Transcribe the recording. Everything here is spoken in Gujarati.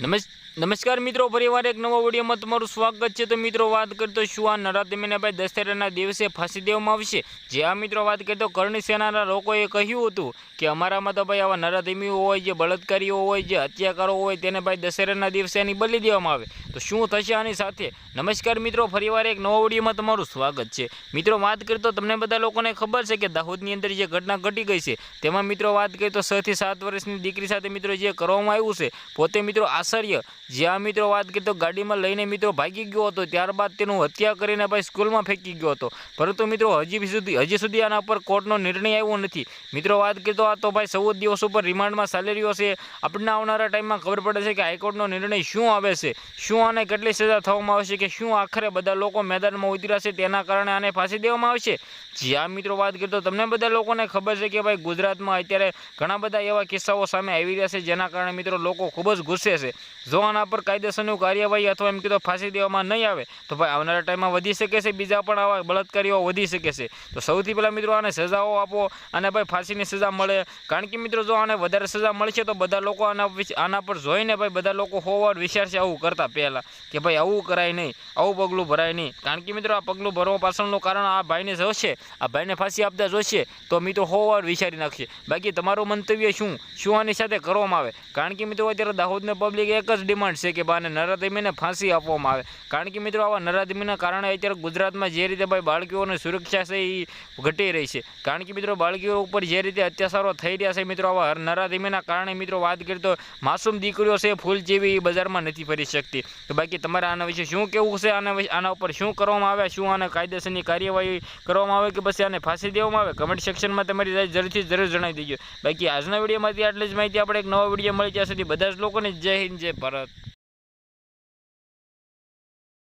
નમસ્, નમસ્કાર મિત્રો, ફરીવાર એક નવા વિડીયોમાં તમારું સ્વાગત છે. તો મિત્રો, વાત કરતો શું આ નરાધમીને ભાઈ દશેરાના દિવસે ફાંસી દેવામાં આવશે? જે આ મિત્રો વાત કરતો કરણી સેનાના લોકોએ કહ્યું હતું કે અમારામાં તો ભાઈ આવા નરાધમીઓ હોય, જે બળાત્કારીઓ હોય, જે હત્યાકારો હોય, તેને ભાઈ દશેરાના દિવસે એની બદલી દેવામાં આવે. તો શું થશે આની સાથે? નમસ્કાર મિત્રો, ફરીવાર એક નવા વિડીયોમાં તમારું સ્વાગત છે. મિત્રો, વાત કરતો તમને બધા લોકોને ખબર છે કે દાહોદની અંદર જે ઘટના ઘટી ગઈ છે, તેમાં મિત્રો વાત કરીએ તો છથી સાત વર્ષની દીકરી સાથે મિત્રો જે કરવામાં આવ્યું છે, પોતે મિત્રો આશ્ચર્ય. જ્યાં મિત્રો વાત કરી તો ગાડીમાં લઈને મિત્રો ભાગી ગયો હતો, ત્યારબાદ તેનું હત્યા કરીને ભાઈ સ્કૂલમાં ફેંકી ગયો હતો. પરંતુ મિત્રો હજી સુધી હજી સુધી આના પર કોર્ટનો નિર્ણય આવ્યો નથી. મિત્રો વાત કરી તો આ તો ભાઈ ચૌદ દિવસ ઉપર રિમાન્ડમાં ચાલી રહ્યો છે. આપણને આવનારા ટાઈમમાં ખબર પડે છે કે હાઈકોર્ટનો નિર્ણય શું આવે છે, શું આને કેટલી સજા થવામાં આવશે કે શું આખરે બધા લોકો મેદાનમાં ઉતર્યા છે તેના કારણે આને ફાંસી દેવામાં આવશે? જ્યાં મિત્રો વાત કરીએ તો તમને બધા લોકોને ખબર છે કે ભાઈ ગુજરાતમાં અત્યારે ઘણા બધા એવા કિસ્સાઓ સામે આવી રહ્યા છે જેના કારણે મિત્રો લોકો ખૂબ જ ગુસ્સે છે. જો આના પર કાયદેસરની કાર્યવાહી અથવા એમ કીધો ફાંસી દેવામાં નહીં આવે, તો ભાઈ આવનારા ટાઈમમાં વધી શકે છે, બીજા પણ આવા બળાત્કારીઓ વધી શકે છે. તો સૌથી પહેલાં મિત્રો આને સજાઓ આપો અને ભાઈ ફાંસીની સજા મળે. કારણ કે મિત્રો જો આને વધારે સજા મળશે તો બધા લોકો આના આના પર જોઈને ભાઈ બધા લોકો હોવા વિચારશે આવું કરતા પહેલાં કે ભાઈ આવું કરાય નહીં, આવું પગલું ભરાય નહીં. કારણ કે મિત્રો આ પગલું ભરવા પાછળનું કારણ આ ભાઈને જોશે, આ ભાઈને ફાંસી આપતા જોશે, તો મિત્રો હોવાર વિચારી નાખશે. બાકી તમારું મંતવ્ય શું? શું આની સાથે કરવામાં આવે? કારણ કે મિત્રો અત્યારે દાહોદને પબ્લિક એક જ ડિમાન્ડ છે કે ભાઈને નરાધમીને ફાંસી આપવામાં આવે. કારણ કે મિત્રો, આવા નરાધમીના કારણે અત્યારે ગુજરાતમાં જે રીતે ભાઈ બાળકીઓની સુરક્ષા છે એ ઘટી રહી છે. કારણ કે મિત્રો, બાળકીઓ ઉપર જે રીતે અત્યાચારો થઈ રહ્યા છે મિત્રો, આવા નરાધમીના કારણે મિત્રો વાત કરીએ તો માસૂમ દીકરીઓ છે ફૂલ જેવી એ બજારમાં નથી ફરી શકતી. તો બાકી તમારે આના વિશે શું કેવું છે? આના વિશે, આના ઉપર શું કરવામાં આવે? શું આને કાયદેસરની કાર્યવાહી કરવામાં આવે કે પછી આને ફાંસી દેવામાં આવે? કમેન્ટ સેક્શનમાં તમારી રાય જરૂરથી જરૂર જણાવી દેજો. બાકી આજના વિડીયોમાંથી આટલી જ માહિતી. આપણે એક નવા વીડિયો મળી ત્યાં સુધી બધા જ લોકોને જય હિન્દ. જય ભારત?